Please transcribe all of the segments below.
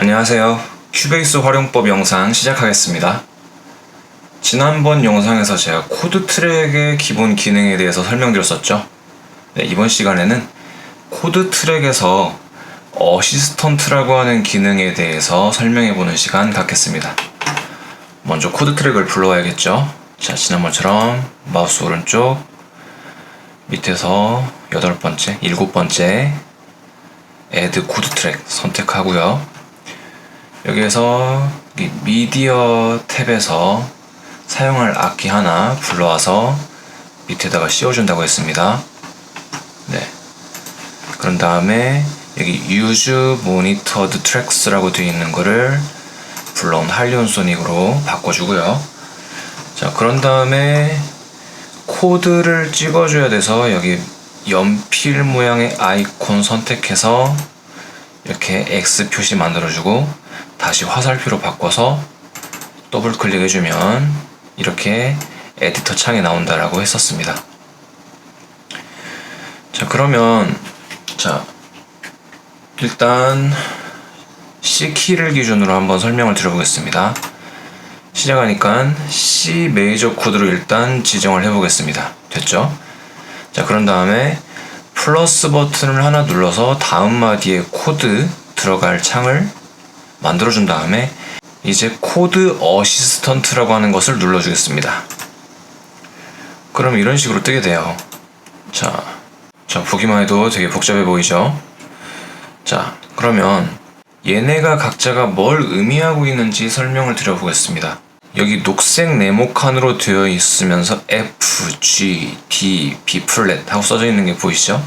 안녕하세요. 큐베이스 활용법 영상 시작하겠습니다. 지난번 영상에서 제가 코드 트랙의 기본 기능에 대해서 설명드렸었죠. 네, 이번 시간에는 코드 트랙에서 어시스턴트라고 하는 기능에 대해서 설명해보는 시간 갖겠습니다. 먼저 코드 트랙을 불러와야겠죠. 자, 지난번처럼 마우스 오른쪽 밑에서 여덟 번째, 일곱 번째 애드 코드 트랙 선택하고요. 여기에서 이 미디어 탭에서 사용할 악기 하나 불러와서 밑에다가 씌워준다고 했습니다. 네. 그런 다음에 여기 use monitored tracks라고 되어 있는 거를 불러온 할리온 소닉으로 바꿔주고요. 자, 그런 다음에 코드를 찍어줘야 돼서 여기 연필 모양의 아이콘 선택해서 이렇게 X 표시 만들어주고 다시 화살표로 바꿔서 더블 클릭해주면 이렇게 에디터 창이 나온다라고 했었습니다. 자 그러면 자 일단 C 키를 기준으로 한번 설명을 드려보겠습니다. 시작하니까 C 메이저 코드로 일단 지정을 해보겠습니다. 됐죠? 자, 그런 다음에 플러스 버튼을 하나 눌러서 다음 마디에 코드 들어갈 창을 만들어준 다음에 이제 코드 어시스턴트라고 하는 것을 눌러주겠습니다. 그럼 이런 식으로 뜨게 돼요. 자, 자, 보기만 해도 되게 복잡해 보이죠? 자, 그러면 얘네가 각자가 뭘 의미하고 있는지 설명을 드려보겠습니다. 여기 녹색 네모 칸으로 되어 있으면서 F, G, D, B 플랫 하고 써져 있는 게 보이시죠?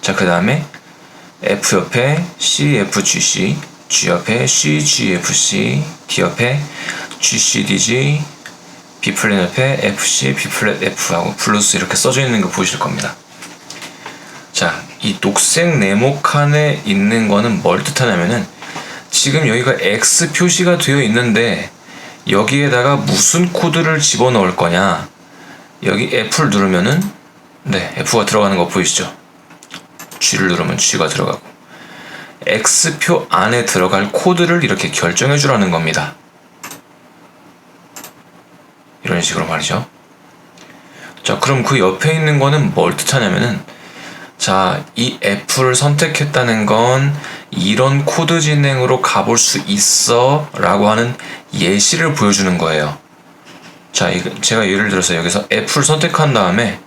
자, 그 다음에 F 옆에 C, F, G, C, G 옆에 C, G, F, C, D 옆에 G, C, D, G, B 플랫 옆에 F, C, B 플랫 F 하고 플러스 이렇게 써져 있는 거 보이실 겁니다. 자, 이 녹색 네모칸에 있는 거는 뭘 뜻하냐면은 지금 여기가 X 표시가 되어 있는데 여기에다가 무슨 코드를 집어넣을 거냐? 여기 F를 누르면은 네 F가 들어가는 거 보이시죠? G를 누르면 G가 들어가고 X표 안에 들어갈 코드를 이렇게 결정해 주라는 겁니다 이런 식으로 말이죠 자 그럼 그 옆에 있는 거는 뭘 뜻하냐면은 자, 이 F를 선택했다는 건 이런 코드 진행으로 가볼 수 있어 라고 하는 예시를 보여주는 거예요. 자, 제가 예를 들어서 여기서 F를 선택한 다음에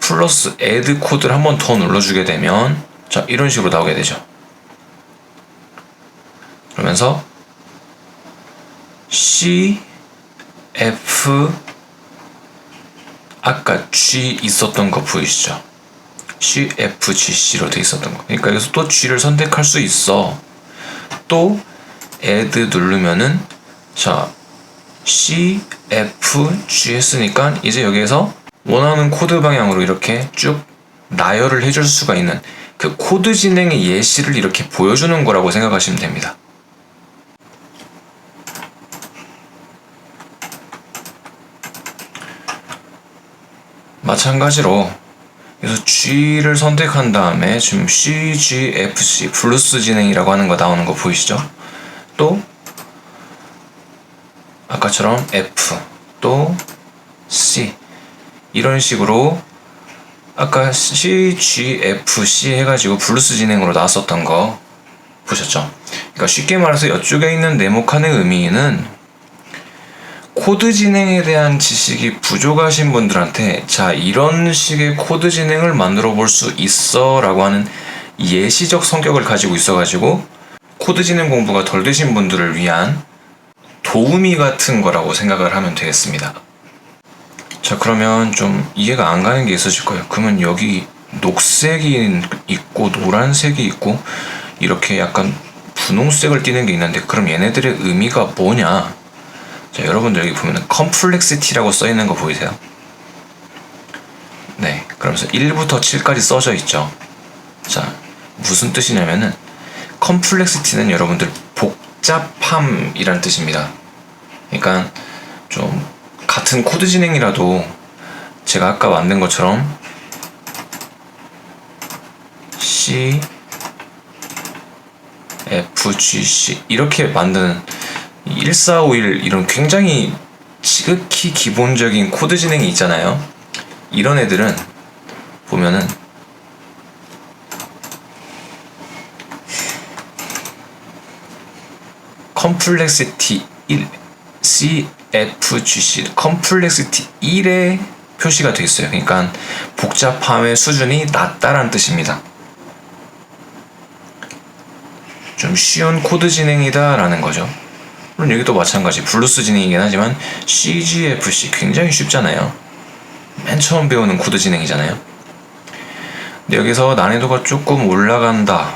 플러스 add 코드를 한 번 더 눌러주게 되면 자, 이런 식으로 나오게 되죠. 그러면서 C, F, 아까 G 있었던 거 보이시죠? CFGC로 돼 있었던 거. 그러니까 여기서 또 G를 선택할 수 있어. 또 add 누르면은 자 CFG 했으니까 이제 여기에서 원하는 코드 방향으로 이렇게 쭉 나열을 해줄 수가 있는 그 코드 진행의 예시를 이렇게 보여주는 거라고 생각하시면 됩니다. 마찬가지로 그래서 G를 선택한 다음에 지금 C, G, F, C 블루스 진행이라고 하는 거 나오는 거 보이시죠? 또 아까처럼 F 또 C 이런 식으로 아까 C, G, F, C 해가지고 블루스 진행으로 나왔었던 거 보셨죠? 그러니까 쉽게 말해서 이쪽에 있는 네모칸의 의미는 코드 진행에 대한 지식이 부족하신 분들한테 자 이런 식의 코드 진행을 만들어 볼 수 있어 라고 하는 예시적 성격을 가지고 있어 가지고 코드 진행 공부가 덜 되신 분들을 위한 도우미 같은 거라고 생각을 하면 되겠습니다. 자 그러면 좀 이해가 안 가는 게 있으실 거예요. 그러면 여기 녹색이 있고 노란색이 있고 이렇게 약간 분홍색을 띠는 게 있는데 그럼 얘네들의 의미가 뭐냐 자, 여러분들 여기 보면은 컴플렉시티라고 써 있는 거 보이세요? 네, 그러면서 1부터 7까지 써져 있죠. 자, 무슨 뜻이냐면은 컴플렉시티는 여러분들 복잡함이란 뜻입니다. 그러니까 좀 같은 코드 진행이라도 제가 아까 만든 것처럼 C F, G, C 이렇게 만드는 1451 이런 굉장히 지극히 기본적인 코드 진행이 있잖아요. 이런 애들은 보면은 컴플렉시티 1 CFGC 컴플렉시티 1에 표시가 되어 있어요. 그러니까 복잡함의 수준이 낮다라는 뜻입니다. 좀 쉬운 코드 진행이다라는 거죠. 물론 여기도 마찬가지 블루스 진행이긴 하지만 CGFC 굉장히 쉽잖아요. 맨 처음 배우는 코드 진행이잖아요. 근데 여기서 난이도가 조금 올라간다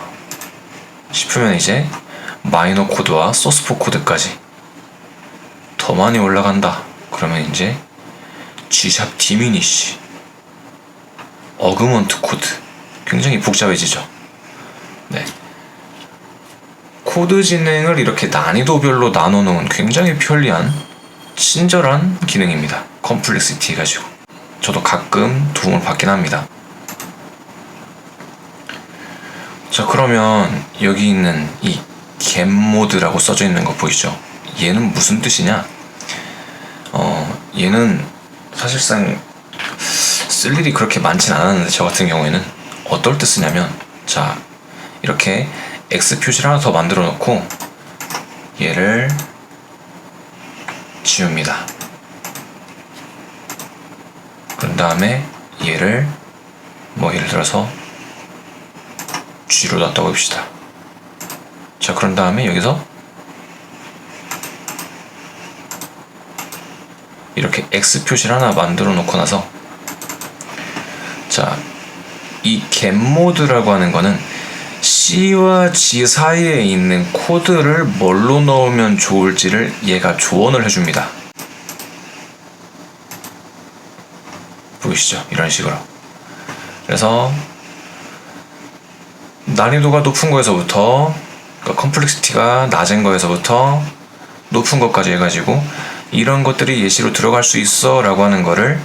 싶으면 이제 마이너 코드와 소스포 코드까지 더 많이 올라간다. 그러면 이제 G샵 디미니시 어그먼트 코드 굉장히 복잡해지죠. 네. 코드 진행을 이렇게 난이도별로 나눠 놓은 굉장히 편리한 친절한 기능입니다. 컴플렉시티 가지고 저도 가끔 도움을 받긴 합니다. 자 그러면 여기 있는 이 겜모드라고 써져 있는 거 보이죠? 얘는 무슨 뜻이냐? 어 얘는 사실상 쓸 일이 그렇게 많진 않았는데 저 같은 경우에는 어떨 때 쓰냐면 자 이렇게 X 표시를 하나 더 만들어 놓고 얘를 지웁니다. 그런 다음에 얘를 뭐 예를 들어서 G로 놨다고 합시다. 자 그런 다음에 여기서 이렇게 X 표시를 하나 만들어 놓고 나서 자 이 겟모드라고 하는 거는 C와 G 사이에 있는 코드를 뭘로 넣으면 좋을지를 얘가 조언을 해줍니다. 보이시죠? 이런 식으로. 그래서 난이도가 높은 거에서부터 그러니까 컴플렉시티가 낮은 거에서부터 높은 것까지 해가지고 이런 것들이 예시로 들어갈 수 있어 라고 하는 거를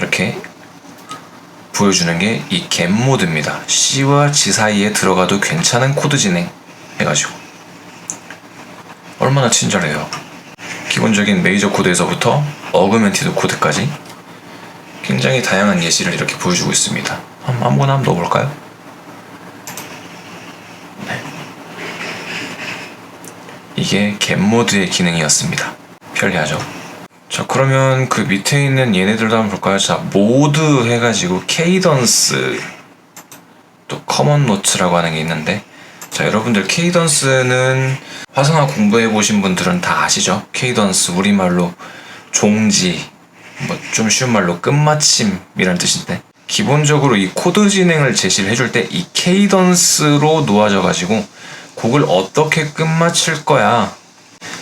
이렇게 보여주는 게 이 겟 모드입니다. C와 G 사이에 들어가도 괜찮은 코드 진행 해가지고 얼마나 친절해요. 기본적인 메이저 코드에서부터 어그멘티드 코드까지 굉장히 다양한 예시를 이렇게 보여주고 있습니다. 한번 아무거나 한번 넣어볼까요? 네. 이게 겟 모드의 기능이었습니다. 편리하죠? 자 그러면 그 밑에 있는 얘네들도 한번 볼까요? 자 모드 해가지고 케이던스 또 커먼 노트라고 하는 게 있는데 자 여러분들 케이던스는 화성화 공부해 보신 분들은 다 아시죠? 케이던스 우리말로 종지 뭐 좀 쉬운 말로 끝마침이라는 뜻인데 기본적으로 이 코드 진행을 제시를 해줄 때 이 케이던스로 놓아져 가지고 곡을 어떻게 끝마칠 거야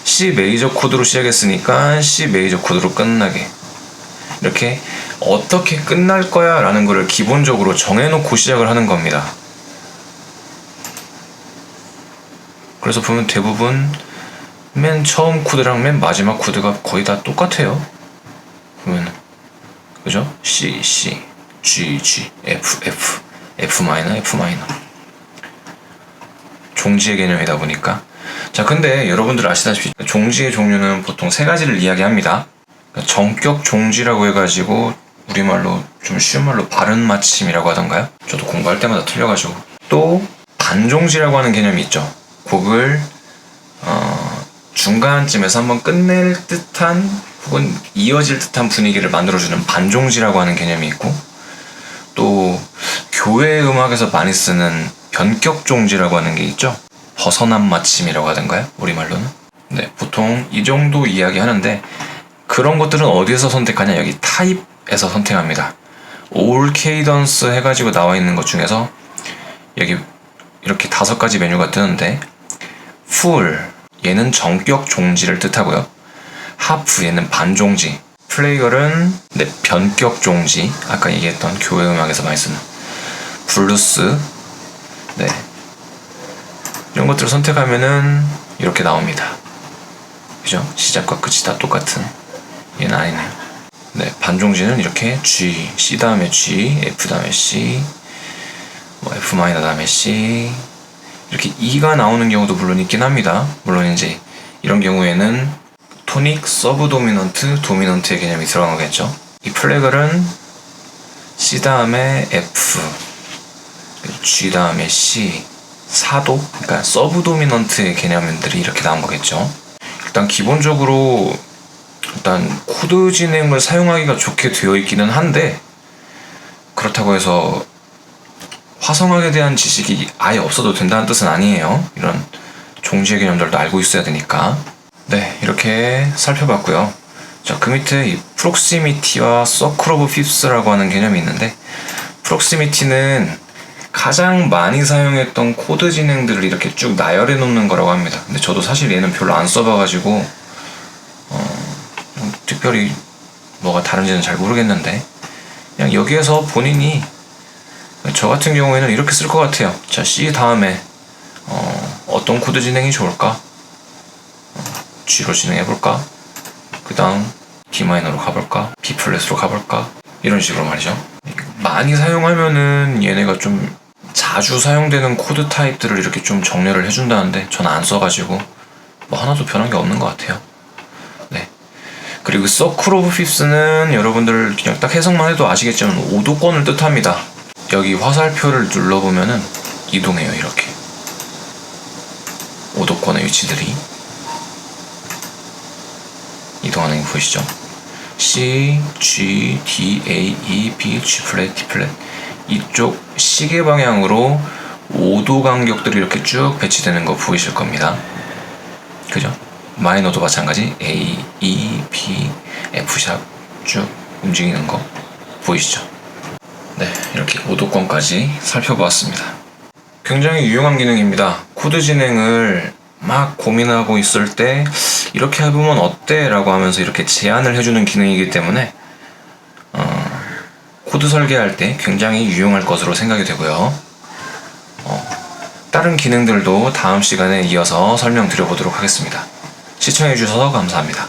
C 메이저 코드로 시작했으니까 C 메이저 코드로 끝나게 이렇게 어떻게 끝날 거야 라는 것을 기본적으로 정해놓고 시작을 하는 겁니다. 그래서 보면 대부분 맨 처음 코드랑 맨 마지막 코드가 거의 다 똑같아요. 보면 그죠? C, C, G, G, F, F, F 마이너, F 마이너. 종지의 개념이다 보니까 자, 근데 여러분들 아시다시피 종지의 종류는 보통 세 가지를 이야기합니다. 그러니까 정격 종지라고 해가지고 우리말로 좀 쉬운 말로 바른 마침이라고 하던가요? 저도 공부할 때마다 틀려가지고 또 반종지라고 하는 개념이 있죠. 곡을 어, 중간쯤에서 한번 끝낼 듯한 혹은 이어질 듯한 분위기를 만들어주는 반종지라고 하는 개념이 있고 또 교회 음악에서 많이 쓰는 변격종지라고 하는 게 있죠. 벗어난 마침이라고 하던가요? 우리말로는? 네, 보통 이 정도 이야기 하는데 그런 것들은 어디에서 선택하냐? 여기 타입에서 선택합니다. 올 케이던스 해가지고 나와 있는 것 중에서 여기 이렇게 다섯 가지 메뉴가 뜨는데 풀 얘는 정격 종지를 뜻하고요. 하프 얘는 반종지 플레이걸은 네, 변격 종지 아까 얘기했던 교회 음악에서 많이 쓰는 블루스 네 이런 것들을 선택하면은 이렇게 나옵니다. 그죠? 시작과 끝이 다 똑같은 얘는 아니네요. 네, 반종지는 이렇게 G, C 다음에 G, F 다음에 C, 뭐 F 마이너 다음에 C 이렇게 2가 나오는 경우도 물론 있긴 합니다. 물론 이제 이런 경우에는 토닉, 서브 도미넌트, 도미넌트의 개념이 들어간 거겠죠. 이 플래글은 C 다음에 F, G 다음에 C, 사도, 그러니까 서브 도미넌트의 개념들이 이렇게 나온 거겠죠. 일단 기본적으로 일단 코드 진행을 사용하기가 좋게 되어 있기는 한데 그렇다고 해서 화성학에 대한 지식이 아예 없어도 된다는 뜻은 아니에요. 이런 종지의 개념들도 알고 있어야 되니까. 네, 이렇게 살펴봤고요. 자, 그 밑에 이 프록시미티와 서클 오브 핍스라고 하는 개념이 있는데 프록시미티는 가장 많이 사용했던 코드 진행들을 이렇게 쭉 나열해 놓는 거라고 합니다. 근데 저도 사실 얘는 별로 안 써봐가지고 어, 뭐 특별히 뭐가 다른지는 잘 모르겠는데 그냥 여기에서 본인이 저 같은 경우에는 이렇게 쓸 것 같아요. 자, C 다음에 어, 어떤 코드 진행이 좋을까? 어, G로 진행해 볼까? 그 다음 D 마이너로 가볼까? B 플랫으로 가볼까? 이런 식으로 말이죠. 많이 사용하면은 얘네가 좀 자주 사용되는 코드 타입들을 이렇게 좀 정렬을 해준다는데 전 안 써가지고 뭐 하나도 변한 게 없는 것 같아요. 네. 그리고 서클 오브 핍스는 여러분들 그냥 딱 해석만 해도 아시겠지만 오도권을 뜻합니다. 여기 화살표를 눌러보면은 이동해요 이렇게 오도권의 위치들이 이동하는 게 보이시죠? C, G, D, A, E, B, G 플랫, D 플랫 이쪽 시계 방향으로 5도 간격들이 이렇게 쭉 배치되는 거 보이실 겁니다. 그죠? 마이너도 마찬가지 A, E, B, F 샵쭉 움직이는 거 보이시죠? 네, 이렇게 5도권까지 살펴보았습니다. 굉장히 유용한 기능입니다. 코드 진행을 막 고민하고 있을 때 이렇게 해보면 어때? 라고 하면서 이렇게 제안을 해주는 기능이기 때문에 어, 코드 설계할 때 굉장히 유용할 것으로 생각이 되고요. 어, 다른 기능들도 다음 시간에 이어서 설명드려보도록 하겠습니다. 시청해주셔서 감사합니다.